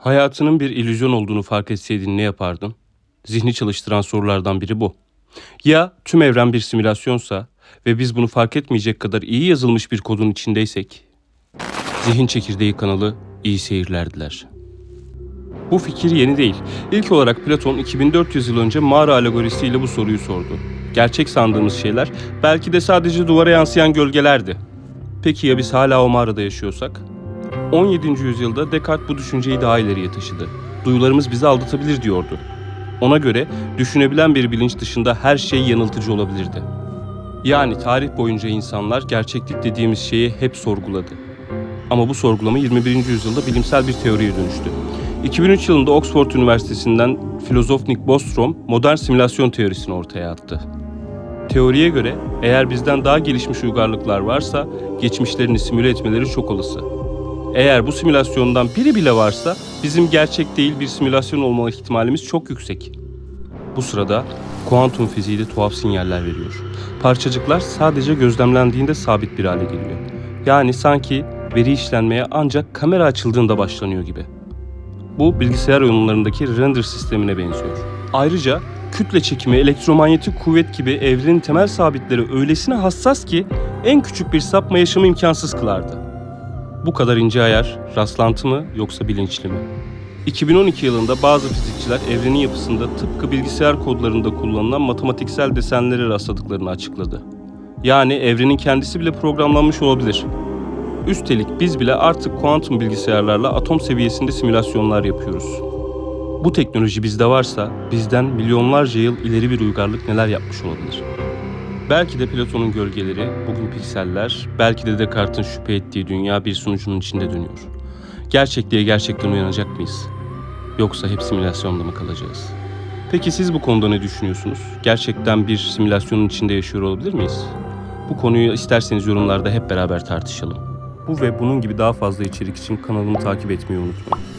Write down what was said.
Hayatının bir illüzyon olduğunu fark etseydin ne yapardın? Zihni çalıştıran sorulardan biri bu. Ya tüm evren bir simülasyonsa ve biz bunu fark etmeyecek kadar iyi yazılmış bir kodun içindeysek? Zihin Çekirdeği kanalı iyi seyirler diler. Bu fikir yeni değil. İlk olarak Platon 2400 yıl önce mağara alegorisiyle bu soruyu sordu. Gerçek sandığımız şeyler belki de sadece duvara yansıyan gölgelerdi. Peki ya biz hala o mağarada yaşıyorsak? 17. yüzyılda Descartes bu düşünceyi daha ileriye taşıdı. Duyularımız bizi aldatabilir diyordu. Ona göre düşünebilen bir bilinç dışında her şey yanıltıcı olabilirdi. Yani tarih boyunca insanlar gerçeklik dediğimiz şeyi hep sorguladı. Ama bu sorgulama 21. yüzyılda bilimsel bir teoriye dönüştü. 2003 yılında Oxford Üniversitesi'nden filozof Nick Bostrom modern simülasyon teorisini ortaya attı. Teoriye göre eğer bizden daha gelişmiş uygarlıklar varsa geçmişlerini simüle etmeleri çok olası. Eğer bu simülasyondan biri bile varsa bizim gerçek değil bir simülasyon olma ihtimalimiz çok yüksek. Bu sırada kuantum fiziği de tuhaf sinyaller veriyor. Parçacıklar sadece gözlemlendiğinde sabit bir hale geliyor. Yani sanki veri işlenmeye ancak kamera açıldığında başlanıyor gibi. Bu bilgisayar oyunlarındaki render sistemine benziyor. Ayrıca kütle çekimi, elektromanyetik kuvvet gibi evrenin temel sabitleri öylesine hassas ki en küçük bir sapma yaşamı imkansız kılardı. Bu kadar ince ayar rastlantı mı yoksa bilinçli mi? 2012 yılında bazı fizikçiler evrenin yapısında tıpkı bilgisayar kodlarında kullanılan matematiksel desenleri rastladıklarını açıkladı. Yani evrenin kendisi bile programlanmış olabilir. Üstelik biz bile artık kuantum bilgisayarlarla atom seviyesinde simülasyonlar yapıyoruz. Bu teknoloji bizde varsa bizden milyonlarca yıl ileri bir uygarlık neler yapmış olabilir? Belki de Platon'un gölgeleri, bugün pikseller, belki de Descartes'in şüphe ettiği dünya bir sunucunun içinde dönüyor. Gerçekliğe gerçekten uyanacak mıyız? Yoksa hep simülasyonda mı kalacağız? Peki siz bu konuda ne düşünüyorsunuz? Gerçekten bir simülasyonun içinde yaşıyor olabilir miyiz? Bu konuyu isterseniz yorumlarda hep beraber tartışalım. Bu ve bunun gibi daha fazla içerik için kanalımı takip etmeyi unutmayın.